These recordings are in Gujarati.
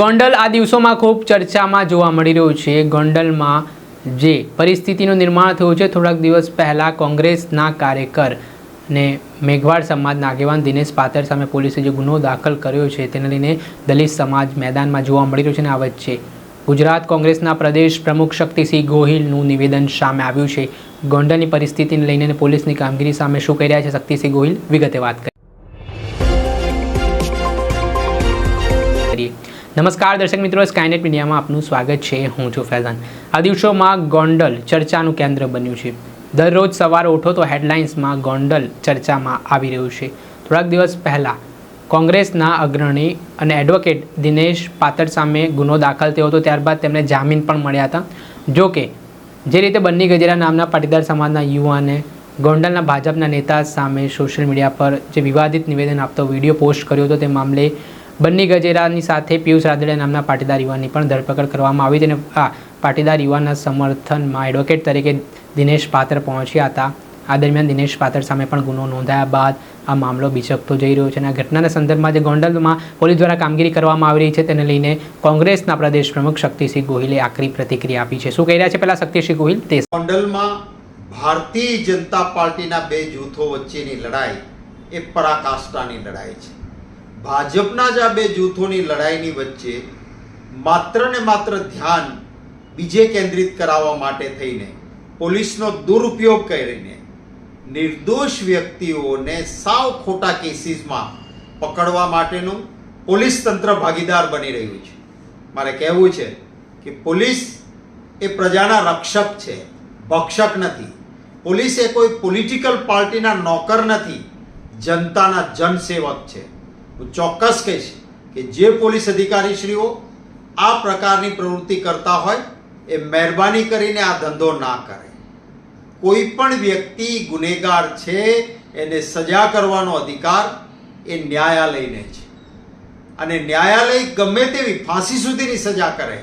ગોંડલ આ દિવસોમાં ખૂબ ચર્ચામાં જોવા મળી રહ્યું છે. ગોંડલમાં જે પરિસ્થિતિનું નિર્માણ થયું છે, થોડાક દિવસ પહેલાં કોંગ્રેસના કાર્યકર ને મેઘવાડ સમાજના આગેવાન દિનેશ પાતર સામે પોલીસે જે ગુનો દાખલ કર્યો છે, તેને લઈને દલિત સમાજ મેદાનમાં જોવા મળી રહ્યું છે અને આ વચ્ચે ગુજરાત કોંગ્રેસના પ્રદેશ પ્રમુખ શક્તિસિંહ ગોહિલનું નિવેદન સામે આવ્યું છે. ગોંડલની પરિસ્થિતિને લઈને પોલીસની કામગીરી સામે શું કહી રહ્યા છે, શક્તિસિંહ ગોહિલ વિગતે વાત કરી નમસ્કાર દર્શક મિત્રો સ્કાયનેટ મીડિયામાં આપનું સ્વાગત છે. હું છું ફૈઝાન. આ દિવસોમાં ગોંડલ ચર્ચાનું કેન્દ્ર બન્યું છે. દરરોજ સવારે ઉઠો તો હેડલાઇન્સમાં ગોંડલ ચર્ચામાં આવી રહ્યું છે. થોડાક દિવસ પહેલાં કોંગ્રેસના અગ્રણી અને એડવોકેટ દિનેશ પાતર સામે ગુનો દાખલ થયો હતો. ત્યારબાદ તેમને જામીન પણ મળ્યા હતા. જો કે, જે રીતે બન્ની ગજેરા નામના પાટીદાર સમાજના યુવાને ગોંડલના ભાજપના નેતા સામે સોશિયલ મીડિયા પર જે વિવાદિત નિવેદન આપતો વીડિયો પોસ્ટ કર્યો હતો, તે મામલે બન્ની ગજેરાની સાથે પિયુષ રાદડિયા નામના પાટીદાર યુવાનની પણ ધરપકડ કરવામાં આવી અને આ પાટીદાર યુવાનના સમર્થનમાં એડવોકેટ તરીકે દિનેશ પાત્ર પહોંચ્યા હતા. આ દરમિયાન દિનેશ પાત્ર સામે પણ ગુનો નોંધાયા બાદ આ મામલો બિચકતો જઈ રહ્યો છે અને આ ઘટનાના સંદર્ભમાં જે ગોંડલમાં પોલીસ દ્વારા કામગીરી કરવામાં આવી રહી છે તેને લઈને કોંગ્રેસના પ્રદેશ પ્રમુખ શક્તિસિંહ ગોહિલે આકરી પ્રતિક્રિયા આપી છે. શું કહી રહ્યા છે પહેલા શક્તિસિંહ ગોહિલ? તે ગોંડલમાં ભારતીય જનતા પાર્ટીના બે જૂથો વચ્ચેની લડાઈ એ પરાકાષ્ઠાની લડાઈ છે. ભાજપના જ આ બે જૂથોની લડાઈની વચ્ચે માત્ર ને માત્ર ધ્યાન બીજે કેન્દ્રિત કરાવવા માટે થઈને પોલીસનો દુરુપયોગ કરીને નિર્દોષ વ્યક્તિઓને સાવ ખોટા કેસીસમાં પકડવા માટેનું પોલીસ તંત્ર ભાગીદાર બની રહ્યું છે. મારે કહેવું છે કે પોલીસ એ પ્રજાના રક્ષક છે, ભક્ષક નથી. પોલીસ એ કોઈ પોલિટિકલ પાર્ટીના નોકર નથી, જનતાના જનસેવક છે. હું ચોક્કસ કહીશ કે જે પોલીસ અધિકારીશ્રીઓ આ પ્રકારની પ્રવૃત્તિ કરતા હોય, એ મહેરબાની કરીને આ ધંધો ના કરે. કોઈ પણ વ્યક્તિ ગુનેગાર છે, એને સજા કરવાનો અધિકાર એ ન્યાયાલયને છે અને ન્યાયાલય ગમે તેવી ફાંસી સુધીની સજા કરે,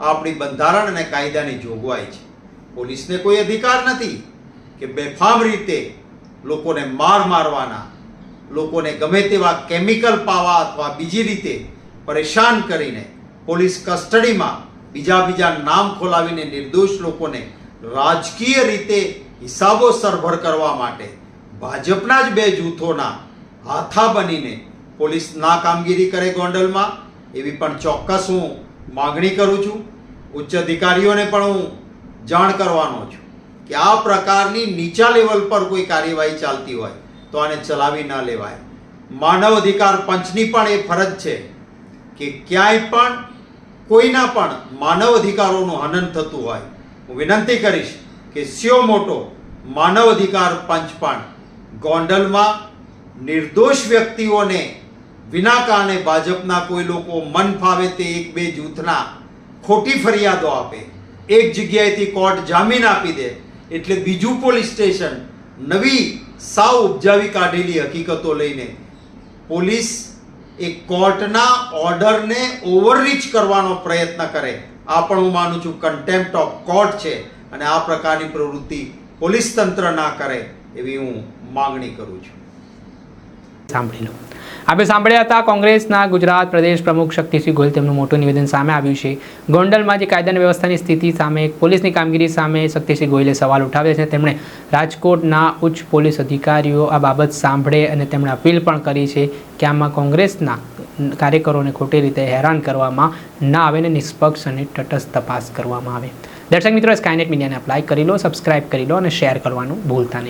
આપણી બંધારણ અને કાયદાની જોગવાઈ છે. પોલીસને કોઈ અધિકાર નથી કે બેફામ રીતે લોકોને માર મારવાના લોકોને ગમે તેવા કેમિકલ પાવા અથવા બીજી રીતે પરેશાન કરીને પોલીસ કસ્ટડીમાં બીજા બીજા નામ ખોલાવીને નિર્દોષ લોકોને રાજકીય રીતે હિસાબો સરભર કરવા માટે ભાજપના જ બે જૂથોના હાથા બનીને પોલીસ ના કામગીરી કરે ગોંડલમાં. એવી પણ ચોક્કસ હું માગણી કરું છું. ઉચ્ચ અધિકારીઓને પણ હું જાણ કરવાનો છું કે આ પ્રકારની નીચા લેવલ પર કોઈ કાર્યવાહી ચાલતી હોય તો આને ચલાવી ન લેવાય. માનવ અધિકાર પંચની પણ એ ફરજ છે કે ક્યાંય પણ કોઈના પણ માનવ અધિકારોનું હનન થતું હોય. હું વિનંતી કરીશ કે સ્યો મોટો માનવ અધિકાર પંચ પણ ગોંડલમાં નિર્દોષ વ્યક્તિઓને વિના કારણે ભાજપના કોઈ લોકો મન ફાવે તે એક બે જૂથના ખોટી ફરિયાદો આપે. એક જગ્યાએથી કોર્ટ જામીન આપી દે એટલે બીજું પોલીસ સ્ટેશન નવી સાવ ઉપજાવી કાઢેલી હકીકતો લઈને પોલીસ એ કોર્ટના ઓર્ડરને ઓવરરીચ કરવાનો પ્રયત્ન કરે. આ પણ હું માનું છું કન્ટેમ્પ્ટ ઓફ કોર્ટ છે અને આ પ્રકારની પ્રવૃત્તિ પોલીસ તંત્ર ના કરે એવી હું માંગણી કરું છું. સાંભળી લો આપણે સાંભળ્યા હતા કોંગ્રેસના ગુજરાત પ્રદેશ પ્રમુખ શક્તિસિંહ ગોહિલ તેમનું મોટું નિવેદન સામે આવ્યું છે. ગોંડલમાં જે કાયદાની વ્યવસ્થાની સ્થિતિ સામે પોલીસની કામગીરી સામે શક્તિસિંહ ગોહિલે સવાલ ઉઠાવ્યા છે તેમણે રાજકોટના ઉચ્ચ પોલીસ અધિકારીઓ આ બાબત સાંભળે અને તેમણે અપીલ પણ કરી છે કે આમાં કોંગ્રેસના કાર્યકરોને ખોટી રીતે હેરાન કરવામાં ના આવે ને નિષ્પક્ષ અને તટસ્થ તપાસ કરવામાં આવે. દર્શક મિત્રો, સ્કાયનેટ મીડિયાને અપ્લાય કરી લો સબસ્ક્રાઇબ કરી લો અને શેર કરવાનું ભૂલતા નહીં.